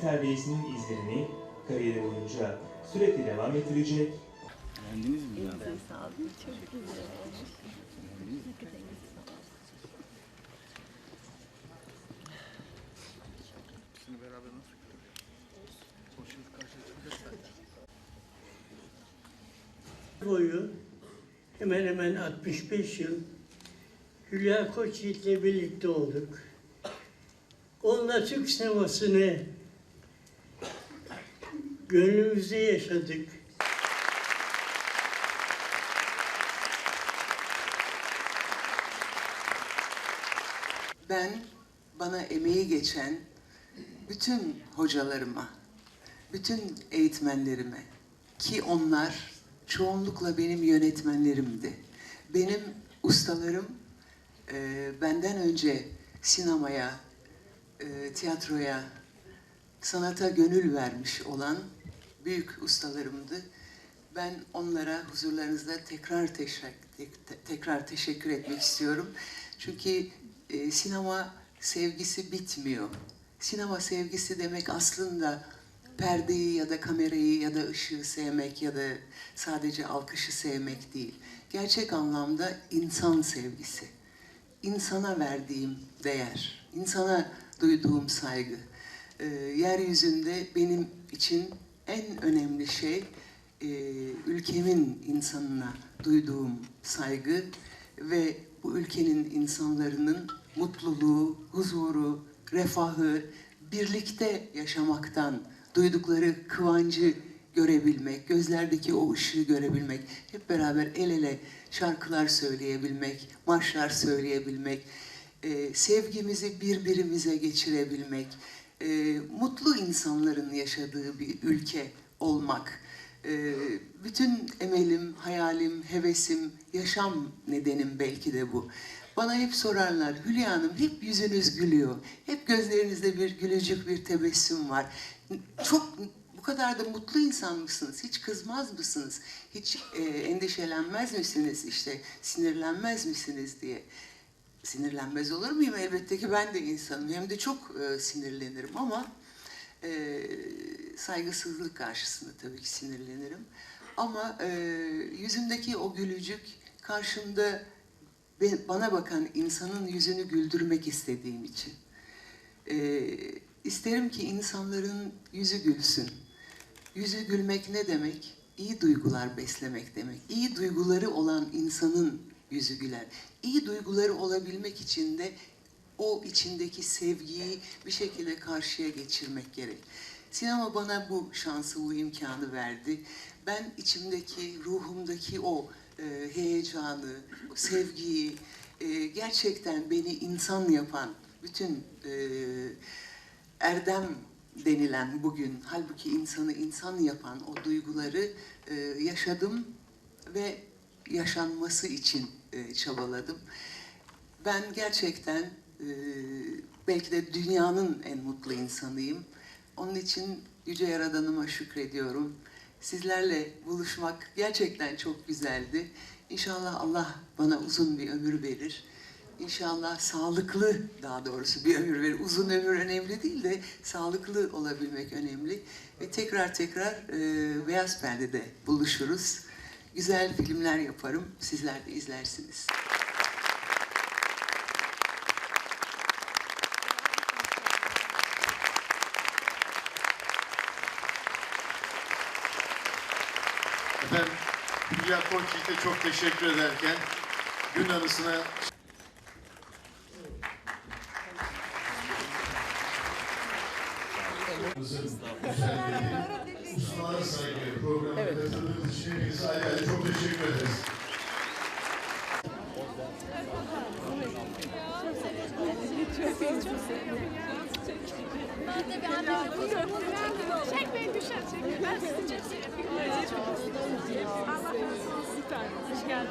terbiyesinin izlerini kariyeri boyunca sürekli devam ettirecek, Beğendiniz mi yani? Sağ olun. Çok güzel olmuş. Güzel. İkisini beraber nasıl karşıya çıkacak zaten. boyu hemen hemen 65 yıl Hülya Koçyiğit'le birlikte olduk. Onunla Türk sinemasını gönlümüzde yaşadık. Ben bana emeği geçen bütün hocalarıma, bütün eğitmenlerime ki onlar çoğunlukla benim yönetmenlerimdi. Benim ustalarım e, benden önce sinemaya, e, tiyatroya, sanata gönül vermiş olan büyük ustalarımdı. Ben onlara huzurlarınızda tekrar teşekkür, tekrar teşekkür etmek istiyorum. Çünkü e, sinema sevgisi bitmiyor. Sinema sevgisi demek aslında perdeyi ya da kamerayı ya da ışığı sevmek ya da sadece alkışı sevmek değil. Gerçek anlamda insan sevgisi. İnsana verdiğim değer, insana duyduğum saygı. Ee, yeryüzünde benim için en önemli şey e, ülkemin insanına duyduğum saygı ve bu ülkenin insanların mutluluğu, huzuru, refahı, birlikte yaşamaktan duydukları kıvancı görebilmek, gözlerdeki o ışığı görebilmek, hep beraber el ele şarkılar söyleyebilmek, marşlar söyleyebilmek, e, sevgimizi birbirimize geçirebilmek, e, mutlu insanların yaşadığı bir ülke olmak. E, bütün emelim, hayalim, hevesim, yaşam nedenim belki de bu. Bana hep sorarlar, Hülya Hanım hep yüzünüz gülüyor. Hep gözlerinizde bir gülücük, bir tebessüm var. Çok bu kadar da mutlu insan mısınız? Hiç kızmaz mısınız? Hiç e, endişelenmez misiniz? İşte sinirlenmez misiniz diye. Sinirlenmez olur muyum? Elbette ki ben de insanım. Hem de çok e, sinirlenirim ama e, saygısızlık karşısında tabii ki sinirlenirim. Ama e, yüzümdeki o gülücük karşımda bana bakan insanın yüzünü güldürmek istediğim için. E, isterim ki insanların yüzü gülsün. Yüzü gülmek ne demek? İyi duygular beslemek demek. İyi duyguları olan insanın yüzü güler. İyi duyguları olabilmek için de o içindeki sevgiyi bir şekilde karşıya geçirmek gerek. Sinema bana bu şansı, bu imkanı verdi. Ben içimdeki, ruhumdaki o e, heyecanı, sevgiyi, e, gerçekten beni insan yapan bütün e, erdem denilen bugün, halbuki insanı insan yapan o duyguları e, yaşadım ve yaşanması için e, çabaladım. Ben gerçekten e, belki de dünyanın en mutlu insanıyım. Onun için Yüce Yaradanıma şükrediyorum. Sizlerle buluşmak gerçekten çok güzeldi. İnşallah Allah bana uzun bir ömür verir. İnşallah sağlıklı daha doğrusu bir ömür verir. Uzun ömür önemli değil de sağlıklı olabilmek önemli. Ve tekrar tekrar e, Beyaz Perde'de buluşuruz. Güzel filmler yaparım. Sizler de izlersiniz. Efendim Hülya Koçyiğit'e çok teşekkür ederken gün anısına Ustalara saygı programına katıldığınız hepinize ayrı ayrı çok teşekkür ederiz. Ben de bir anne Çek beni düşer çek. Ben sizi çok seviyorum. Allah razı olsun. Süper. Hoş geldin.